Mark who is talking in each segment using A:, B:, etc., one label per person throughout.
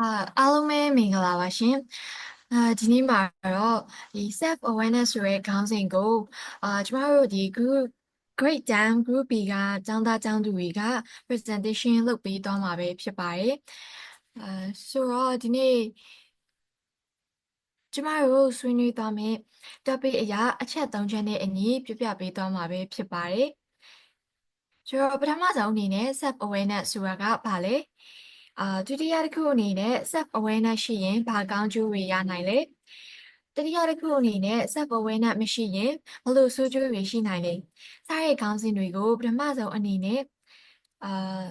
A: အာအားလုံးပဲမင်္ဂလာပါရှင်အာဒီနေ့မှာတော့ဒီ self awareness ဆိုတဲ့ခေါင်းစဉ်ကိုအာကျမတို့ဒီ group Great Dam Group B ကကျောင်းသားကျောင်းသူတွေက presentation လုပ်ပေးသွားမှာပဲဖြစ်ပါတယ်အာဆိုတော့ဒီနေ့ကျမတို့ဆွေးနွေးသွားမယ့် topic အရာအချက်၃ချက်နဲ့အညီပြပြပေးသွားမှာပဲဖြစ်ပါတယ်ဆိုတော့ပထမဆုံးအနေနဲ့ self awareness ဆိုတာကဘာလဲ အာဒုတိယတစ်ခုအနေနဲ့ self awareness ရှိရင်ဘာကောင်းကျိုးတွေရနိုင်လဲတတိယတစ်ခုအနေနဲ့ self awareness မရှိရင်ဘယ်လိုဆိုးကျိုးတွေရှိနိုင်လဲစတဲ့ခေါင်းစဉ်တွေကိုပထမဆုံးအနေနဲ့အာ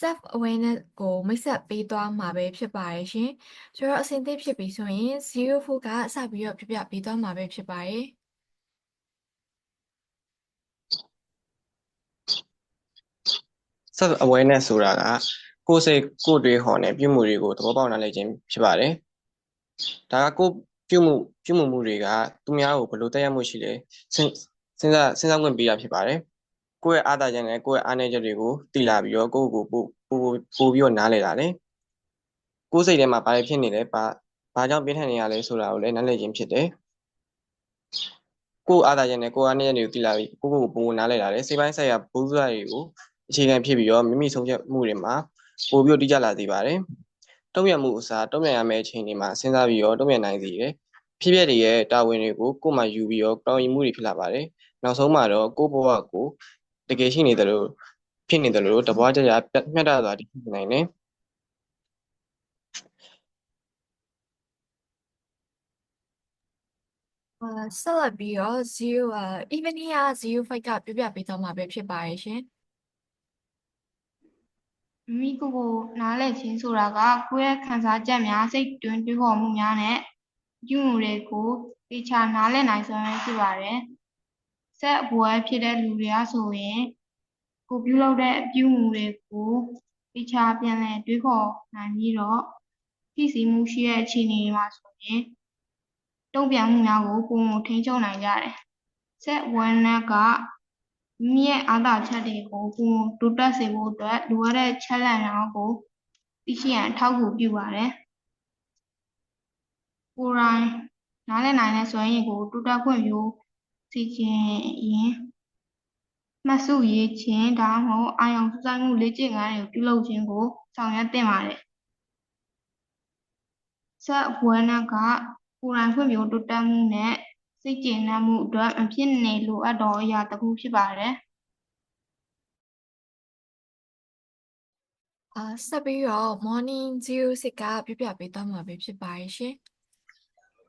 A: self awareness ကိုမိတ်ဆက်ပေးသွားမှာပဲဖြစ်ပါတယ်ရှင်ဆိုတော့အဆင်သင့်ဖြစ်ပြီဆိုရင်04ကစပြီးတော့ပြပြပေးသွားမှာပဲဖြစ်ပါတယ်
B: self awareness ဆိုတာက ကိုယ်စိတ်ကိုယ်တွေးဟောနဲ့ပြုမှုတွေကိုသဘောပေါက်နားလည်ခြင်းဖြစ်ပါတယ်ဒါကကိုယ်ပြုမှုပြုမှုမှုတွေကသူများကိုဘယ်လိုတက်ရောက်မှုရှိလဲစဉ်စဉ်းစားစဉ်းစားခွင့်ပေးတာဖြစ်ပါတယ်ကိုယ့်ရဲ့အားသာချက်နဲ့ကိုယ့်ရဲ့အားနည်းချက်တွေကိုသိလာပြီးတော့ကိုယ့်ကိုယ်ပို့ပို့ပို့ပြီးတော့နားလည်လာတယ်ကိုယ်စိတ်ထဲမှာဘာတွေဖြစ်နေလဲဘာဘာကြောင့်ပြင်းထန်နေရလဲဆိုတာကိုလည်းနားလည်ခြင်းဖြစ်တယ်ကိုယ့်အားသာချက်နဲ့ကိုယ့်အားနည်းချက်တွေကိုသိလာပြီးကိုယ့်ကိုယ်ပို့နားလည်လာတယ်စိတ်ပိုင်းဆိုင်ရာဘုရားတွေကိုအခြေခံဖြစ်ပြီးတော့မိမိဆုံးဖြတ်မှုတွေမှာ ပို့ပြီးတော့တိကျလာစေပါတယ်တုံ့ပြန်မှုအစားတုံ့ပြန်ရမယ့်အချိန်တွေမှာစဉ်းစားပြီးတော့တုံ့ပြန်နိုင်စေတယ်ဖြစ်ပျက်တွေရဲ့တာဝန်တွေကိုကိုယ်မှယူပြီးတော့တောင်းရင်မှုတွေဖြစ်လာပါတယ်နောက်ဆုံးမှာတော့ကိုယ့်ဘဝကိုတကယ်ရှိနေတယ်လို့ဖြစ်နေတယ်လို့တပွားကြကြမျှတစွာတည်ရှိနိုင်တယ်
A: အာဆက်လက်ပြီးတော့0အာ evening က05ကပြပြပေးသွားမှာပဲဖြစ်ပါတယ်ရှင်
C: မိမိကိုယ်ကိုနားလည်ခြင်းဆိုတာကကိုယ့်ရဲ့ခံစားချက်များစိတ်တွင်းတွေးခေါ်မှုများနဲ့ပြုမှုတွေကိုတေချာနားလည်နိုင်စွမ်းပဲဖြစ်ပါတယ်။ဆက်အပွဲဖြစ်တဲ့လူတွေကဆိုရင်ကိုပြုလုပ်တဲ့အပြုမှုတွေကိုတေချာပြန်လည်တွေးခေါ်နိုင်ပြီးတော့သိစီမှုရှိတဲ့အခြေအနေတွေမှာဆိုရင်တုံ့ပြန်မှုများကိုပုံပုံထိန်းချုပ်နိုင်ကြတယ်။ဆက်ဝမ်းနက်က မိမိရဲ့အားသာချက်တွေကိုပုံပုံတိုးတက်စေဖို့အတွက်လိုအပ်တဲ့ချက်လက်များကိုသိရှိရန်အထောက်အကူပြုပါတယ်။ကိုယ်တိုင်နားလည်နိုင်တဲ့စွမ်းရည်ကိုတိုးတက်ခွင့်ပြုစီခြင်းရင်မှတ်စုရေးခြင်းဒါမှမဟုတ်အာရုံစူးစိုက်မှုလေ့ကျင့်ခန်းတွေကိုပြုလုပ်ခြင်းကိုဆောင်ရွက်သင့်ပါတယ်။ဆက်ဝမ်းနက်ကကိုယ်တိုင်ဖွံ့ဖြိုးတိုးတက်မှုနဲ့ စိတ်ကျေနပ်မှုအတွက်မဖြစ်နေလိုအပ်သောအရာတစ်ခုဖြစ်ပါတယ်။
A: အာဆက်ပြီးတော့ morning 06ကပြပြပေးသွားမှာပဲဖြစ်ပါတယ်ရှင်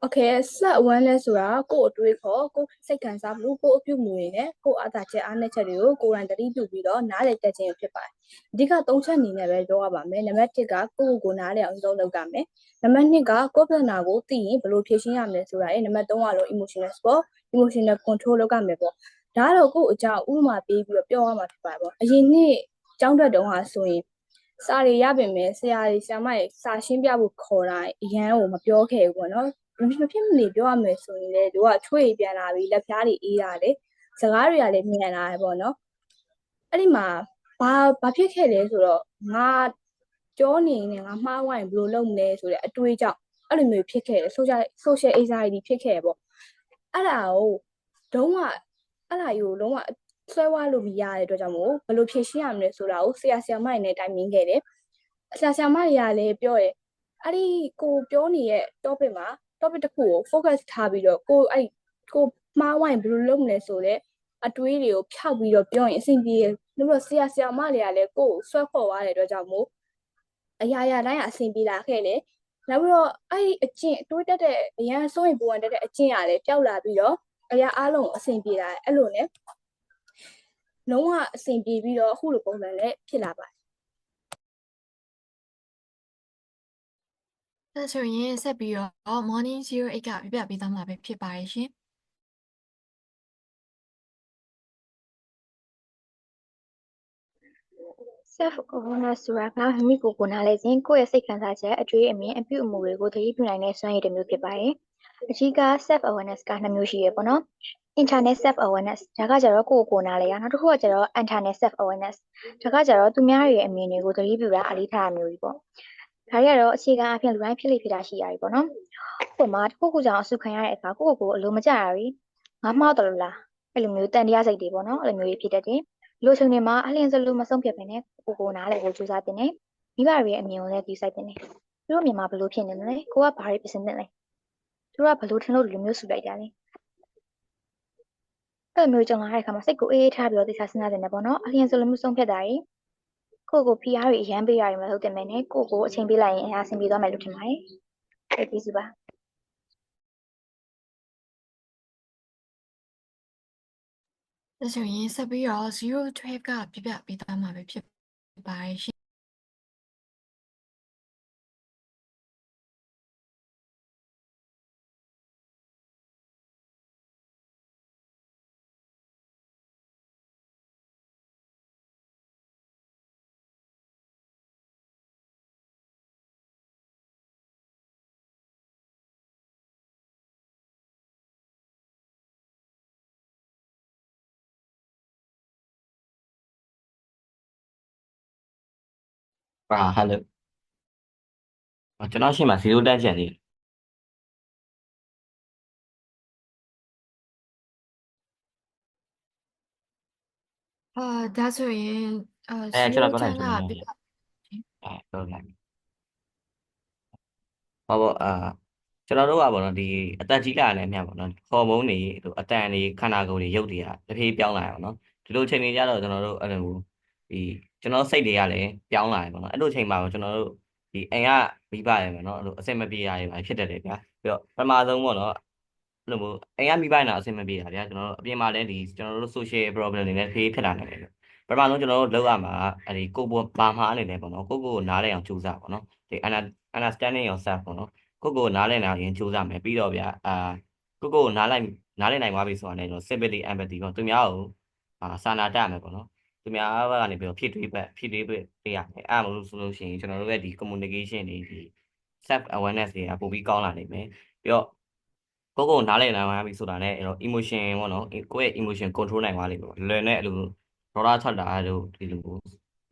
D: Okay self awareness ဆိုတာကိုယ့်အတွေးခေါ်ကိုယ့်စိတ်ခံစားမှုကိုယ့်အပြုအမူတွေနဲ့ကိုယ့်အားသာချက်အားနည်းချက်တွေကိုကိုယ်တိုင်သတိပြုပြီးတော့နားလည်တတ်ခြင်းဖြစ်ပါတယ်။အဓိကသုံးချက်အနေနဲ့ပဲပြောရပါမယ်။နံပါတ်1ကကိုယ့်ကိုယ်ကိုနားလည်အောင်လုပ်လုပ်ရမယ်။နံပါတ်2ကကိုယ့်ပြဿနာကိုသိရင်ဘယ်လိုဖြေရှင်းရမလဲဆိုတာရယ်။နံပါတ်3ကတော့ emotional support emotional control လုပ်ရမယ်ပေါ့။ဒါကတော့ကိုယ့်အကြောင်းဥပမာပေးပြီးတော့ပြောရမှာဖြစ်ပါတယ်ပေါ့။အရင်နှစ်ကျောင်းတက်တုန်းကဆိုရင်စာတွေရပြင်မဲ့ဆရာတွေဆရာမတွေစာရှင်းပြဖို့ခေါ်တိုင်းအရန်ကိုမပြောခဲ့ဘူးပေါ့နော်။ မဖြစ်မဖြစ်မနေပြောရမယ်ဆိုရင်လေတို့ကချွေပြန်လာပြီးလက်ဖျားတွေအေးတာလေစကားတွေကလည်းမြန်လာတယ်ပေါ့နော်အဲ့ဒီမှာဘာဘာဖြစ်ခဲ့လဲဆိုတော့ငါကြောနေနေငါမှားဝိုင်းဘယ်လိုလုပ်မလဲဆိုတဲ့အတွေးကြောင့်အဲ့လိုမျိုးဖြစ်ခဲ့တယ် social social anxiety ဖြစ်ခဲ့တယ်ပေါ့အဲ့ဒါကိုဒုံးကအဲ့ဒါကြီးကိုလုံးဝဆွဲဝါလို့မရတဲ့အတွက်ကြောင့်မို့ဘယ်လိုဖြေရှင်းရမလဲဆိုတာကိုဆရာဆရာမတွေနဲ့တိုင်ပင်ခဲ့တယ်ဆရာဆရာမတွေကလည်းပြောတယ်အဲ့ဒီကိုပြောနေတဲ့ topic မှာ topic တစ်ခုကို focus ထားပြီးတော့ကိုအဲ့ကိုမှားဝိုင်းဘယ်လိုလုပ်မလဲဆိုတော့အတွေးတွေကိုဖြောက်ပြီးတော့ပြောရင်အဆင်ပြေတယ်။ဒါပေမဲ့ဆရာဆရာမတွေကလည်းကိုယ်ကိုဆွဲခေါ်သွားတဲ့အတွက်ကြောင့်မို့အရာရာတိုင်းကအဆင်ပြေလာခဲ့တယ်။နောက်ပြီးတော့အဲ့ဒီအကျင့်တွေးတက်တဲ့အရန်စိုးရင်ပူဝင်တက်တဲ့အကျင့်ကလည်းပျောက်လာပြီးတော့အရာအလုံးအဆင်ပြေလာတယ်။အဲ့လိုနဲ့လုံးဝအဆင်ပြေပြီးတော့အခုလိုပုံစံနဲ့ဖြစ်လာပါတယ်
A: ဒါဆိုရင်ဆက်ပြီးတော့ morning 08ကပြပြပေးသွားမှာပဲဖြစ်ပါတယ်ရှင်
E: self awareness ဆိုတာကမိမိကိုယ်ကိုနားလည်ခြင်းကိုယ့်ရဲ့စိတ်ခံစားချက်အတွေ့အမြင်အပြုအမူတွေကိုသတိပြုနိုင်တဲ့စွမ်းရည်တစ်မျိုးဖြစ်ပါတယ်။အကြီးက self awareness ကနှစ်မျိုးရှိရပေါ့နော်။ internet self awareness ဒါကကြတော့ကိုယ့်ကိုယ်နားလည်ရနောက်တစ်ခုကကြတော့ internet self awareness ဒါကကြတော့သူများရဲ့အမြင်တွေကိုသတိပြုတာအလေးထားတာမျိုးကြီးပေါ့။ ဒါတွေကတော့အခြေခံအဖြစ်လူတိုင်းဖြစ်လိဖြစ်တာရှိရတယ်ပေါ့နော်ဥပမာတစ်ခုခုကြောင့်အဆုခံရတဲ့အခါကိုယ့်ကိုယ်ကိုအလိုမကျတာတွေငါမှားတယ်လို့လားအဲ့လိုမျိုးတန်တရားစိတ်တွေပေါ့နော်အဲ့လိုမျိုးတွေဖြစ်တတ်တယ်လူချင်းတွေမှာအလျင်စလို့မဆုံးဖြတ်ဘဲနဲ့ကိုယ်ကိုယ်နားလည်ဖို့ကြိုးစားတင်တယ်မိဘတွေရဲ့အမြင်ကိုလည်းဒီစိုက်တင်တယ်သူတို့မြန်မာဘယ်လိုဖြစ်နေလဲကိုကဘာတွေပြင်ဆင်နေလဲသူတို့ကဘယ်လိုထင်လို့ဒီလိုမျိုးဆူလိုက်တာလဲအဲ့လိုမျိုးကြုံလာတဲ့အခါမှာစိတ်ကိုအေးအေးထားပြီးတော့သိချစဉ်းစားတင်တယ်ပေါ့နော်အလျင်စလို့မဆုံးဖြတ်တာတွေ ကိုယ့်ကိုဖိအားတွေအရန်ပေးရတယ်မဟုတ်တယ်မဲနဲ့ကိုယ့်ကိုအချိန်ပေးလိုက်ရင်အများအဆင်ပြေသွားမယ်လို့ထင်ပါတယ်အဲ့ဒီစုပါ
A: ဒါဆိုရင်ဆက်ပြီးတော့012ကပြပြပေးသွားမှာပဲဖြစ်ပါတယ်ရှင်
F: အာဟယ်လိုအော်ကျွန်တော်ရှင်းမှာ0တက်ချက်သေးတယ်
A: အာဒါဆိုရင်အာ
F: အဲကျွန်တော်ပြော
A: 010
F: လိုက်
A: က
F: ဆို
A: ပြ
F: ရင်
A: ပြ
F: အဲပြောလိုက်ဟောပေါ့အာကျွန်တော်တို့ကပေါ့နော်ဒီအသက်ကြီးလာတဲ့အမြတ်ပေါ့နော်ဟော်မုန်းတွေဟိုအတန်တွေခန္ဓာကိုယ်တွေရုပ်တွေကတဖြည်းပြောင်းလာရပါတော့ဒီလိုချိန်တွေကြတော့ကျွန်တော်တို့အဲ့လို ဒီကျွန်တော်စိတ်တွေကလည်းပြောင်းလာတယ်ပေါ့နော်အဲ့လိုချိန်မှာကျွန်တော်တို့ဒီအိမ်ကမိဘရယ်ပေါ့နော်အဲ့လိုအဆင်မပြေရတွေပါဖြစ်တတ်တယ်ဗျာပြီးတော့ပထမဆုံးပေါ့နော်အဲ့လိုမျိုးအိမ်ကမိဘနာအဆင်မပြေတာဗျာကျွန်တော်တို့အပြင်မှာလည်းဒီကျွန်တော်တို့ social problem တွေလည်းတဖြည်းဖြစ်လာနေတယ်ပထမဆုံးကျွန်တော်တို့လောက်ရမှာအဲ့ဒီကိုယ်ပေါ်ဘာမှားနေလဲပေါ့နော်ကိုယ့်ကိုယ်ကိုနားလည်အောင်ကြိုးစားပေါ့နော်ဒီ understanding yourself ပေါ့နော်ကိုယ့်ကိုယ်နားလည်နိုင်အောင်ကြိုးစားမယ်ပြီးတော့ဗျာအာကိုယ့်ကိုယ်ကိုနားလည်နားလည်နိုင်သွားပြီဆိုတာနဲ့ကျွန်တော် sympathy empathy ပေါ့သူများကိုအာစာနာတတ်မယ်ပေါ့နော် သူများဘက်ကနေပြီးတော့ဖြစ်တွေးပတ်ဖြစ်တွေးပတ်ပေးရမယ်အဲ့လိုဆိုလို့ရှိရင်ကျွန်တော်တို့ရဲ့ဒီ communication တွေဒီ self awareness တွေကပိုပြီးကောင်းလာနိုင်မယ်ပြီးတော့ကိုယ့်ကိုယ်နားလည်နိုင်သွားပြီဆိုတာနဲ့အဲ့တော့ emotion ပေါ့နော်ကိုယ့်ရဲ့ emotion control နိုင်သွားလိမ့်မယ်ပေါ့လွယ်နဲ့အဲ့လိုဒေါသထွက်တာတို့ဒီလို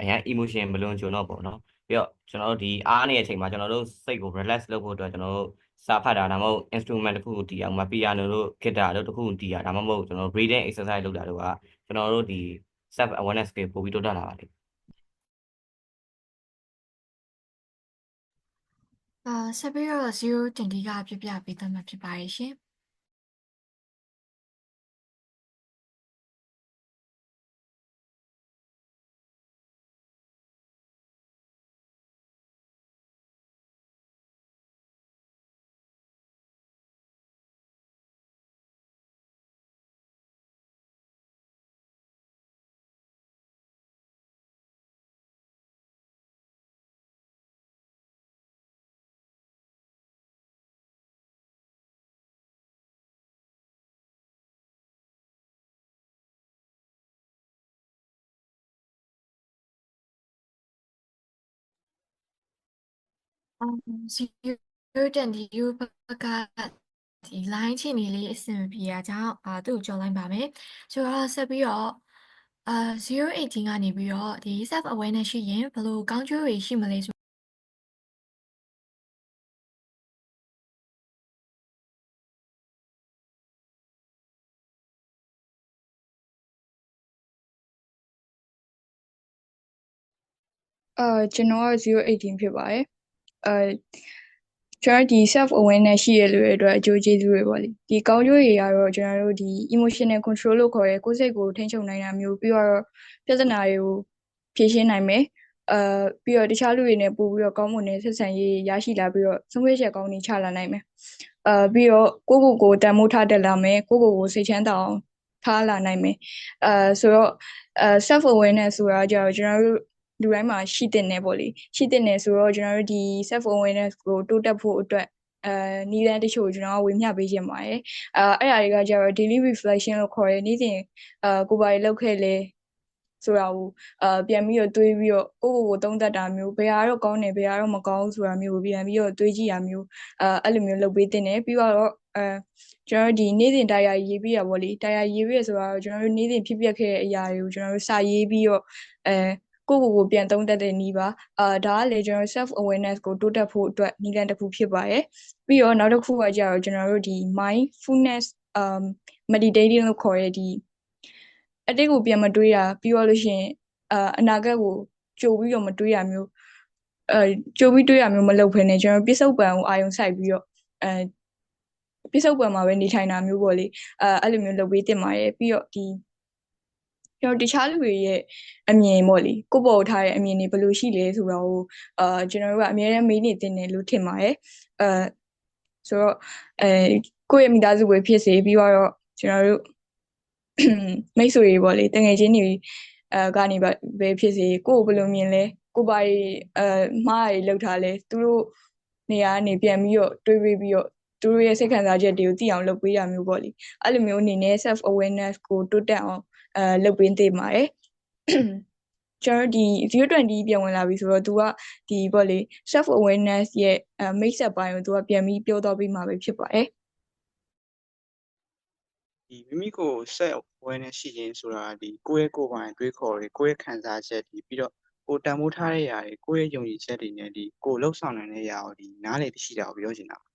F: အရင် emotion မလွန်ကျွံတော့ပေါ့နော်ပြီးတော့ကျွန်တော်တို့ဒီအားနေတဲ့အချိန်မှာကျွန်တော်တို့စိတ်ကို relax လုပ်ဖို့အတွက်ကျွန်တော်တို့စာဖတ်တာဒါမှမဟုတ် instrument တစ်ခုကိုတီးအောင်မ piano တို့ guitar တို့တစ်ခုကိုတီးတာဒါမှမဟုတ်ကျွန်တော်တို့ breathing exercise လုပ်တာတို့ကကျွန်တော်တို့ဒီ self awareness ကိုပို့ပြီးတိုးတက်လာပါတယ်
A: အာဆက်ပြီးတော့020ကပြပြပေးသွားမှာဖြစ်ပါတယ်ရှင် အမ်020ယူဘကဒီ line ချင်းနေလေးအဆင်မပြေတာကြောင့်အာသူ့ကိုကြော်လိုက်ပါမယ်ဆိုတော့ဆက်ပြီးတော့အာ018ကနေပြီးတော့ဒီ self awareness ရှိရင်ဘယ်လိုကောင်းကျိုးတွေရှိမလဲဆို
G: အာကျွန်တော်က018ဖြစ်ပါတယ် အဲကျွန်တော်ဒီ self awareness ရှိရလို့ရတဲ့အတွက်အကျိုးကျေးဇူးတွေပေါ့လေဒီကောင်းကျိုးတွေကတော့ကျွန်တော်တို့ဒီ emotional control လို့ခေါ်ရဲကိုယ်စိတ်ကိုထိန်းချုပ်နိုင်တာမျိုးပြီးတော့ပြဿနာတွေကိုဖြေရှင်းနိုင်မယ်အာပြီးတော့တခြားလူတွေနဲ့ပို့ပြီးတော့ကောင်းမွန်တဲ့ဆက်ဆံရေးရရှိလာပြီးတော့ဆုံးဖြတ်ချက်ကောင်းတွေချလာနိုင်မယ်အာပြီးတော့ကိုယ့်ကိုယ်ကိုတန်ဖိုးထားတက်လာမယ်ကိုယ့်ကိုယ်ကိုစိတ်ချမ်းသာအောင်ထားလာနိုင်မယ်အာဆိုတော့အာ self awareness ဆိုတာကြတော့ကျွန်တော်တို့ လူတိုင်းမှာရှိတဲ့နယ်ပေါ့လေရှိတဲ့နယ်ဆိုတော့ကျွန်တော်တို့ဒီ self awareness ကိုတိုးတက်ဖို့အတွက်အဲနည်းလမ်းတချို့ကျွန်တော်ကဝေမျှပေးခြင်းပါတယ်အဲအဲ့အရာတွေကကျတော့ daily reflection လို့ခေါ်ရနေ့စဉ်အဲကိုယ်ပါရလောက်ခဲ့လဲဆိုတာကိုအဲပြန်ပြီးတော့တွေးပြီးတော့ကိုယ့်ကိုယ်ကိုသုံးသပ်တာမျိုးဘယ်ဟာတော့ကောင်းတယ်ဘယ်ဟာတော့မကောင်းဘူးဆိုတာမျိုးကိုပြန်ပြီးတော့တွေးကြည့်ရမျိုးအဲအဲ့လိုမျိုးလုပ်ပေးတင်တယ်ပြီးတော့အဲကျွန်တော်တို့ဒီနေ့စဉ်တရားရေးပြီးရပါဗောလေတရားရေးပြီးရဆိုတာတော့ကျွန်တော်တို့နေ့စဉ်ဖြစ်ပျက်ခဲ့တဲ့အရာတွေကိုကျွန်တော်တို့စာရေးပြီးတော့အဲ ကိုယ့်ကိုယ်ကိုပြန်သုံးသပ်တဲ့နည်းပါအာဒါကလေကျွန်တော် self awareness ကိုတိုးတက်ဖို့အတွက်နည်းလမ်းတစ်ခုဖြစ်ပါတယ်ပြီးတော့နောက်တစ်ခုကကြတော့ကျွန်တော်တို့ဒီ mindfulness um meditating လို့ခေါ်တဲ့ဒီအတိတ်ကိုပြန်မတွေးရပြီးတော့လို့ရှိရင်အာအနာဂတ်ကိုကြိုပြီးတော့မတွေးရမျိုးအဲကြိုပြီးတွေးရမျိုးမလုပ်ဘဲနဲ့ကျွန်တော်ပြစ္ဆုတ်ပံကိုအာရုံစိုက်ပြီးတော့အဲပြစ္ဆုတ်ပံမှာပဲနေထိုင်တာမျိုးပေါ့လေအဲအဲ့လိုမျိုးလုပ်ပေးတင်ပါတယ်ပြီးတော့ဒီ ကျွန်တော်တခြားလူတွေရဲ့အမြင်ပေါ့လေကိုယ့်ပေါ်ထားတဲ့အမြင်တွေဘယ်လိုရှိလဲဆိုတော့အာကျွန်တော်တို့ကအများအားမေးနေတင်တယ်လို့ထင်ပါတယ်အဲဆိုတော့အဲကိုယ့်ရဲ့မိသားစုပဲဖြစ်စေပြီးတော့ကျွန်တော်တို့မိတ်ဆွေတွေပေါ့လေတငယ်ချင်းတွေအဲကနေပါပဲဖြစ်စေကိုယ့်ကိုဘယ်လိုမြင်လဲကိုယ်ပါရီအဲမှားရီလောက်ထားလဲသူတို့နေရာကနေပြန်ပြီးတော့တွေးပြီးပြီးတော့သူတို့ရဲ့စိတ်ခံစားချက်တွေကိုသိအောင်လုပ်ပေးရမျိုးပေါ့လေအဲ့လိုမျိုးအနေနဲ့ self awareness ကိုတိုးတက်အောင် အဲလုပ်ပေးသင့်ပါတယ်ကျွန်တော်ဒီ020ပြန်ဝင်လာပြီဆိုတော့ तू ကဒီပေါ့လေ self awareness ရဲ့အဲမိတ်ဆက်ပိုင်းကို तू ကပြန်ပြီးပြောတော့ပြီးမှာပဲဖြစ်ပါတယ်
H: ဒီမိမိကိုယ် set awareness ရှိခြင်းဆိုတာဒီကိုယ့်ရဲ့ကိုယ်ပိုင်တွေးခေါ်တွေကိုယ့်ရဲ့ခံစားချက်ဒီပြီးတော့ကိုယ်တန်ဖိုးထားတဲ့ຢာတွေကိုယ့်ရဲ့ယုံကြည်ချက်တွေနဲ့ဒီကိုယ်လှုပ်ဆောင်နိုင်တဲ့ຢာကိုဒီနားလည်သိရှိတာကိုပြောချင်တာပါ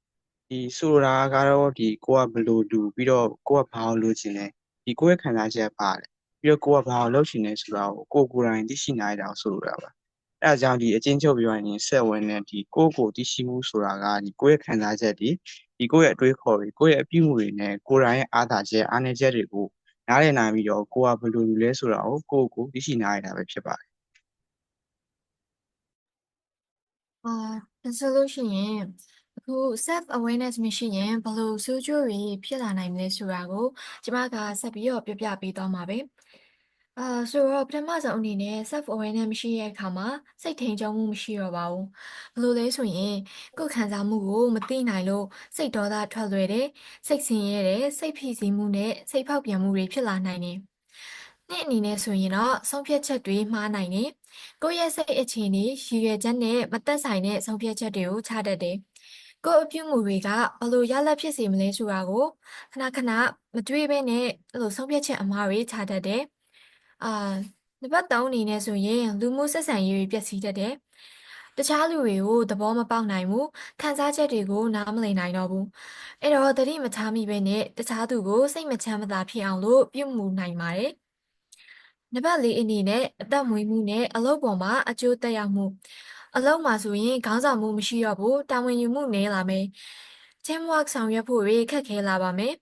H: ဒီဆိုတာကတော့ဒီကိုကဘယ်လိုလူပြီးတော့ကိုကဘာလို့လိုချင်လဲ ဒီကိုယ့်ရဲ့ခံစားချက်ပါတယ်ပြီးတော့ကိုကဘာလို့လှုပ်ချင်လဲဆိုတာကိုကိုယ်ကိုယ်တိုင်သိရှိနိုင်တာကိုဆိုလိုတာပါအဲအကြောင်းဒီအချင်းချုပ်ပြောရရင် set awareness ဒီကိုယ့်ကိုယ်သိရှိမှုဆိုတာကဒီကိုယ့်ရဲ့ခံစားချက်ဒီဒီကိုယ့်ရဲ့အတွေးခေါ်တွေကိုယ့်ရဲ့အပြုအမူတွေနဲ့ကိုယ်တိုင်ရဲ့အားသာချက်အားနည်းချက်တွေကိုနားလည်နိုင်ပြီးတော့ကိုကဘယ်လိုလူလဲဆိုတာကိုကိုယ့်ကိုယ်သိရှိနိုင်ရတာပဲဖြစ်ပါတယ်
A: အာဒါဆိုလို့ရှိရင် အခု self awareness မရှိရင်ဘယ်လိုဆိုးကျိုးတွေဖြစ်လာနိုင်မလဲဆိုတာကိုကျမကဆက်ပြီးတော့ပြောပြပေးသွားမှာပဲအာဆိုတော့ပထမဆုံးအနေနဲ့ self awareness မရှိတဲ့အခါမှာစိတ်ထိန်ချုံမှုမရှိတော့ပါဘူးဘယ်လိုလဲဆိုရင်ကိုယ်ခံစားမှုကိုမသိနိုင်လို့စိတ်ဒေါသထွက်လွယ်တယ်စိတ်ဆင်းရဲတယ်စိတ်ဖိစီးမှုနဲ့စိတ်ဖောက်ပြန်မှုတွေဖြစ်လာနိုင်တယ်နေ့အနေနဲ့ဆိုရင်တော့ဆုံးဖြတ်ချက်တွေမှားနိုင်တယ်ကိုယ့်ရဲ့စိတ်အခြေအနေရည်ရွယ်ချက်နဲ့မသက်ဆိုင်တဲ့ဆုံးဖြတ်ချက်တွေကိုချတတ်တယ်။ ကိုယ့်အပြုအမူတွေကဘယ်လိုရလဒ်ဖြစ်စေမလဲဆိုတာကိုခဏခဏမတွေးဘဲနဲ့အဲ့လိုဆုံးဖြတ်ချက်အမှားတွေချတတ်တယ်။အာနံပါတ်3အနေနဲ့ဆိုရင်လူမှုဆက်ဆံရေးတွေပျက်စီးတတ်တယ်။တခြားလူတွေကိုသဘောမပေါက်နိုင်ဘူးခံစားချက်တွေကိုနားမလည်နိုင်တော့ဘူးအဲ့တော့သတိမထားမိဘဲနဲ့တခြားသူကိုစိတ်မချမ်းမသာဖြစ်အောင်လို့ပြုမှုနိုင်ပါတယ်နံပါတ်၄အနေနဲ့အသက်မွေးမှုနဲ့အလုပ်ပေါ်မှာအကျိုးသက်ရောက်မှု အလုပ်မှာဆိုရင်ခေါင်းဆောင်မှုမရှိတော့ဘူးတာဝန်ယူမှုနည်းလာမယ် teamwork ဆောင်ရွက်ဖို့တွေခက်ခဲလာပါမယ်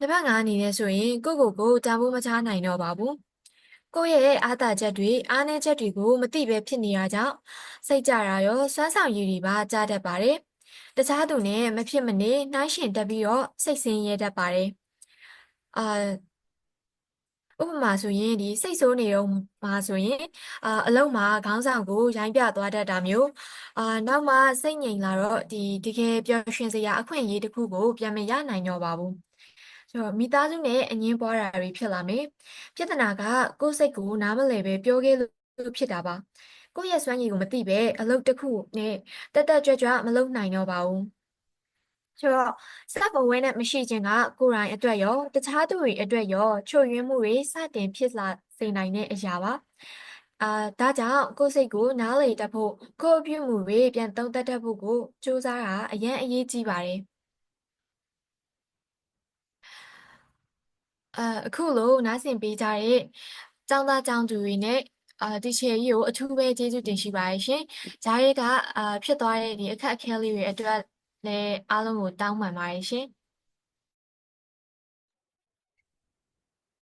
A: နံပါတ်၅အနေနဲ့ဆိုရင်ကိုယ့်ကိုယ်ကိုတာဝန်မချနိုင်တော့ပါဘူးကိုယ့်ရဲ့အားသာချက်တွေအားနည်းချက်တွေကိုမသိပဲဖြစ်နေတာကြောင့်စိတ်ကြတာရောစွမ်းဆောင်ရည်တွေပါကြားတတ်ပါတယ်တခြားသူနဲ့မဖြစ်မနေနှိုင်းယှဉ်တက်ပြီးတော့စိတ်ဆင်းရဲတတ်ပါတယ်အာ ဥပမာဆိုရင်ဒီစိတ်ဆိုးနေတော့မှာဆိုရင်အာအလုံးမှာခေါင်းဆောင်ကိုရိုင်းပြသွားတတ်တာမျိုးအာနောက်မှစိတ်ငြိမ်လာတော့ဒီတကယ်ပျော်ရွှင်စရာအခွင့်အရေးတစ်ခုကိုပြန်မရနိုင်တော့ပါဘူးဆိုတော့မိသားစုနဲ့အငင်းပွားတာတွေဖြစ်လာမယ်ပြဿနာကကိုယ့်စိတ်ကိုနားမလည်ပဲပြောခဲ့လို့ဖြစ်တာပါကိုယ့်ရဲ့စွမ်းရည်ကိုမသိပဲအလုပ်တစ်ခုနဲ့တက်တက်ကြွကြွမလုပ်နိုင်တော့ပါဘူး ဆိုတော့ self awareness မရှိခြင်းကကိုယ်တိုင်အတွက်ရောတခြားသူတွေအတွက်ရောချို့ယွင်းမှုတွေစတင်ဖြစ်လာစေနိုင်တဲ့အရာပါအာဒါကြောင့်ကိုယ့်စိတ်ကိုနားလည်တတ်ဖို့ကိုယ့်အပြုအမူတွေပြန်သုံးသပ်တတ်ဖို့ကိုစူးစမ်းတာအရင်အရေးကြီးပါတယ်အာအခုလို့နားဆင်ပေးကြတဲ့ကျောင်းသားကျောင်းသူတွေနဲ့အာဒီချေကြီးကိုအထူးပဲကျေးဇူးတင်ရှိပါတယ်ရှင်။ဂျားရဲကအာဖြစ်သွားတဲ့ဒီအခက်အခဲလေးတွေအတွက် လည်းအားလုံးကိုတောင်းပန်ပါတယ်ရှင်။